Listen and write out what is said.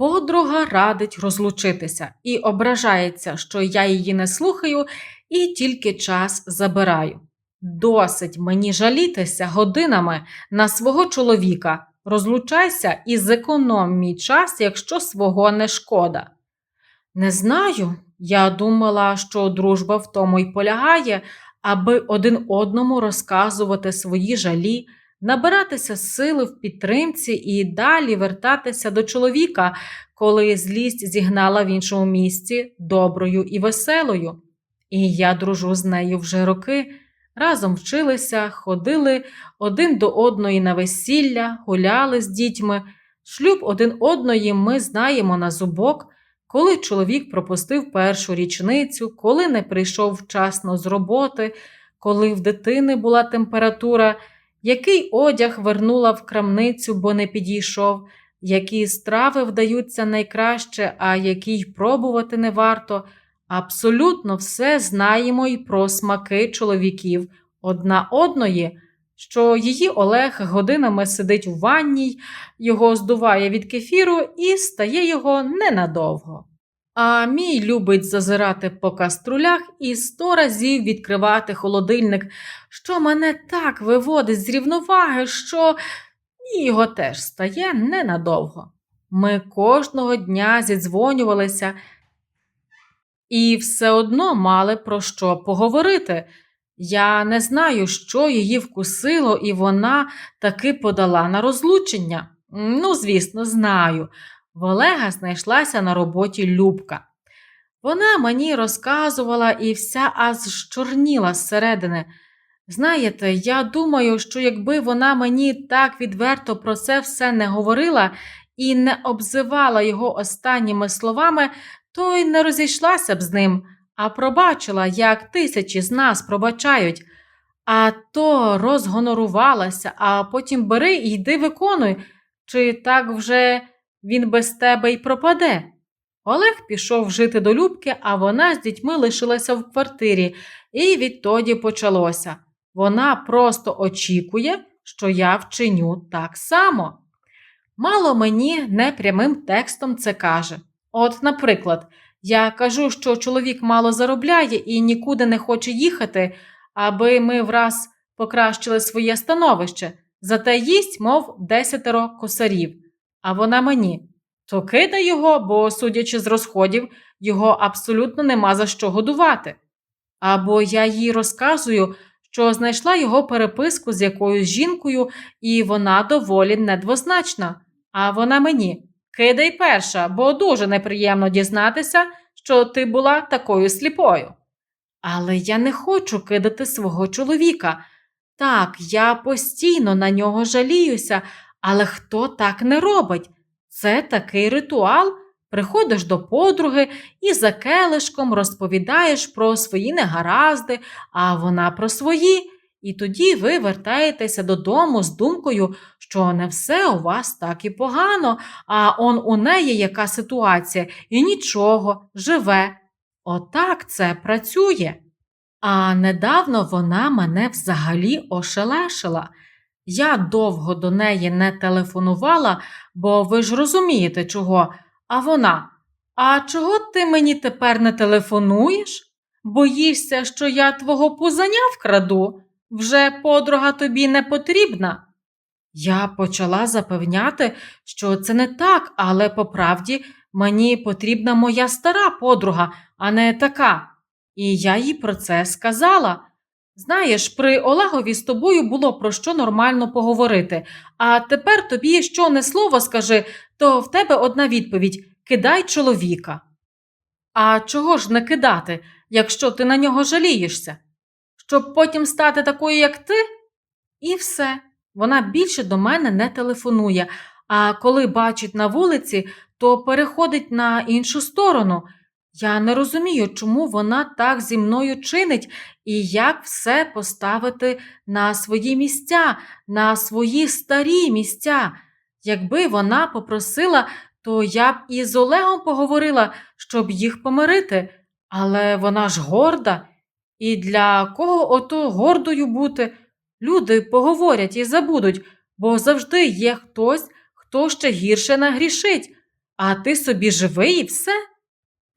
Подруга радить розлучитися і ображається, що я її не слухаю і тільки час забираю. Досить мені жалітися годинами на свого чоловіка. Розлучайся і зеконом мій час, якщо свого не шкода. Не знаю. Я думала, що дружба в тому й полягає, аби один одному розказувати свої жалі, набиратися сили в підтримці і далі вертатися до чоловіка, коли злість зігнала в іншому місці доброю і веселою. І я дружу з нею вже роки. Разом вчилися, ходили один до одної на весілля, гуляли з дітьми. Шлюб один одної ми знаємо на зубок, коли чоловік пропустив першу річницю, коли не прийшов вчасно з роботи, коли в дитини була температура, який одяг вернула в крамницю, бо не підійшов, які страви вдаються найкраще, а які й пробувати не варто. Абсолютно все знаємо й про смаки чоловіків одна одної, що її Олег годинами сидить у ванній, його здуває від кефіру і стає його ненадовго. А мій любить зазирати по каструлях і сто разів відкривати холодильник, що мене так виводить з рівноваги, що і його теж стає ненадовго. Ми кожного дня зідзвонювалися і все одно мали про що поговорити. Я не знаю, що її вкусило, і вона таки подала на розлучення. Ну, звісно, знаю. В Олега знайшлася на роботі Любка. Вона мені розказувала і вся аж чорніла зсередини. Знаєте, я думаю, що якби вона мені так відверто про це все не говорила і не обзивала його останніми словами, то й не розійшлася б з ним, а пробачила, як тисячі з нас пробачають. А то розгонорувалася, а потім бери і йди виконуй, чи так вже він без тебе й пропаде. Олег пішов жити до Любки, а вона з дітьми лишилася в квартирі, і відтоді почалося. Вона просто очікує, що я вчиню так само. Мало мені непрямим текстом це каже. От, наприклад, я кажу, що чоловік мало заробляє і нікуди не хоче їхати, аби ми враз покращили своє становище, зате їсть, мов десятеро косарів. А вона мені то кидай його, бо, судячи з розходів, його абсолютно нема за що годувати. Або я їй розказую, що знайшла його переписку з якоюсь жінкою, і вона доволі недвозначна. А вона мені кидай перша, бо дуже неприємно дізнатися, що ти була такою сліпою. Але я не хочу кидати свого чоловіка. Так, я постійно на нього жаліюся, але хто так не робить? Це такий ритуал. Приходиш до подруги і за келишком розповідаєш про свої негаразди, а вона про свої. І тоді ви вертаєтеся додому з думкою, що не все у вас так і погано, а он у неї яка ситуація, і нічого, живе. Отак це працює. А недавно вона мене взагалі ошелешила. Я довго до неї не телефонувала, бо ви ж розумієте, чого. А вона. А чого ти мені тепер не телефонуєш? Боїшся, що я твого пузаня вкраду? Вже подруга тобі не потрібна? Я почала запевняти, що це не так, але по правді мені потрібна моя стара подруга, а не така. І я їй про це сказала. Знаєш, при Олегові з тобою було про що нормально поговорити, а тепер тобі що не слово скажи, то в тебе одна відповідь кидай чоловіка. А чого ж не кидати, якщо ти на нього жалієшся? Щоб потім стати такою, як ти? І все. Вона більше до мене не телефонує, а коли бачить на вулиці, то переходить на іншу сторону. Я не розумію, чому вона так зі мною чинить і як все поставити на свої місця, на свої старі місця. Якби вона попросила, то я б і з Олегом поговорила, щоб їх помирити. Але вона ж горда. І для кого ото гордою бути? Люди поговорять і забудуть, бо завжди є хтось, хто ще гірше нагрішить. а ти собі живи і все.